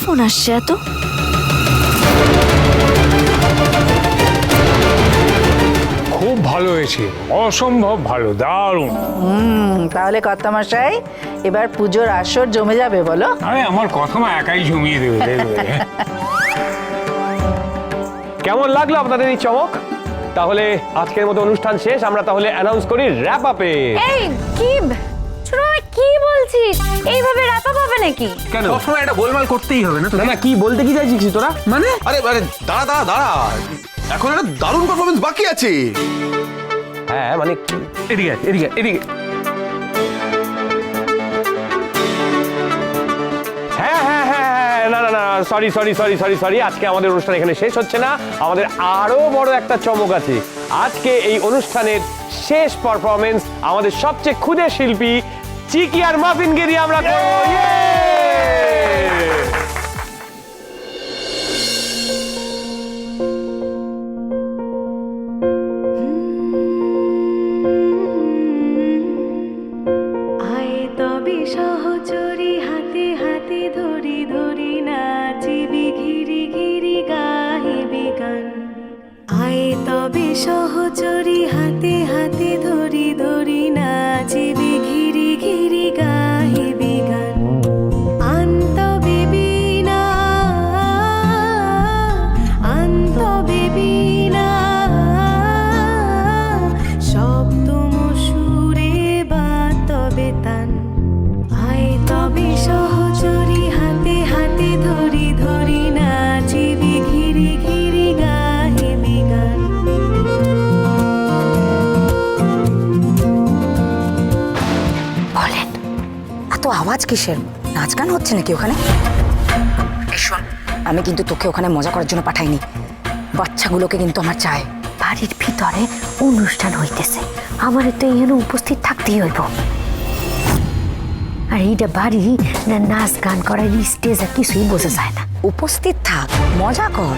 কখন আসছে এত? খুব ভালো হয়েছে। অসম্ভব ভালো দারুণ। হুম তাহলে কর্তামশাই এবার পুজোর আসর জমে যাবে বলো। আরে আমার কথা মা একাই জমিয়ে দেবে দেখবে কেমন লাগল আপনাদের এই চমক? তাহলে আজকের মতো অনুষ্ঠান শেষ আমরা তাহলে অ্যানাউন্স করি র্যাপ আপে এই কি বলছিস? এইভাবে রাপা পাবে নাকি? কেন? সবসময় একটা গোলমাল করতেই হবে না তো না না কি বলতে কি চাইছিস তোরা? মানে? আরে আরে দাঁড়া দাঁড়া দাঁড়া। এখন একটা দারুণ পারফরমেন্স বাকি আছে। হ্যাঁ মানে এদিকে এদিকে এদিকে হ্যাঁ হ্যাঁ হ্যাঁ হ্যাঁ না না না sorry sorry sorry sorry sorry আজকে আমাদের অনুষ্ঠান এখানে শেষ হচ্ছে না। আমাদের আরও বড় একটা চমক আছে। আজকে এই অনুষ্ঠানের শেষ পারফরমেন্স আমাদের সবচেয়ে ক্ষুদে শিল্পী চিকি আর মাফিন গিরি আমরা করব! আয় সহচরি হাতে হাতে ধরি ধরি নাচিবি ঘিরি ঘিরি গাহিবি গান। আয় তবে সহচরি হাতে এত আওয়াজ কিসের? নাচ গান হচ্ছে নাকি ওখানে? শোন আমি কিন্তু তোকে ওখানে মজা করার জন্য পাঠাইনি। বাচ্চাগুলোকে কিন্তু আমার চাই বাড়ির ভিতরে অনুষ্ঠান হইতেছে। আমার তো এখানে উপস্থিত থাকতেই হইব। আর এইটা বাড়ি না নাচ গান করার স্টেজ আর কিছুই বোঝা যায় না। উপস্থিত থাক মজা কর।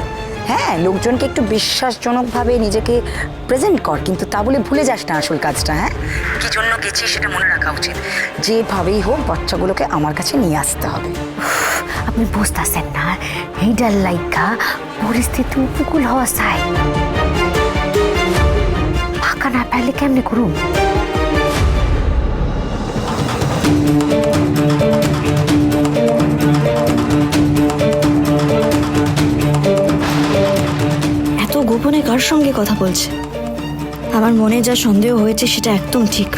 হ্যাঁ লোকজনকে একটু বিশ্বাসজনকভাবে নিজেকে প্রেজেন্ট কর, কিন্তু তা বলে ভুলে যাস না আসল কাজটা হ্যাঁ? কি জন্য গেছিস সেটা মনে রাখা উচিত। যেভাবেই হোক, বাচ্চাগুলোকে আমার কাছে নিয়ে আসতে হবে। আপনি বুঝতে বুঝতেছেন না এইটার লাইকা পরিস্থিতি উপকূল হওয়া চাই। ফাঁকা না পাইলে কেমনে করুন? গোপনে কার সঙ্গে কথা বলছে? আমার মনে যা সন্দেহ হয়েছে সেটা একদম ঠিক।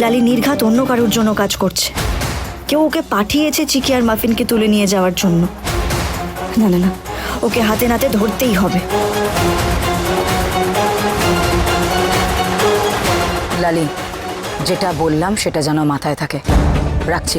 লালি নির্ঘাত অন্য কারোর জন্য কাজ করছে। কেউ ওকে পাঠিয়েছে চিকি আর মাফিনকে তুলে নিয়ে যাওয়ার জন্য। না না না, ওকে হাতে নাতে ধরতেই হবে। লালি, যেটা বললাম সেটা যেন মাথায় থাকে। রাখছি।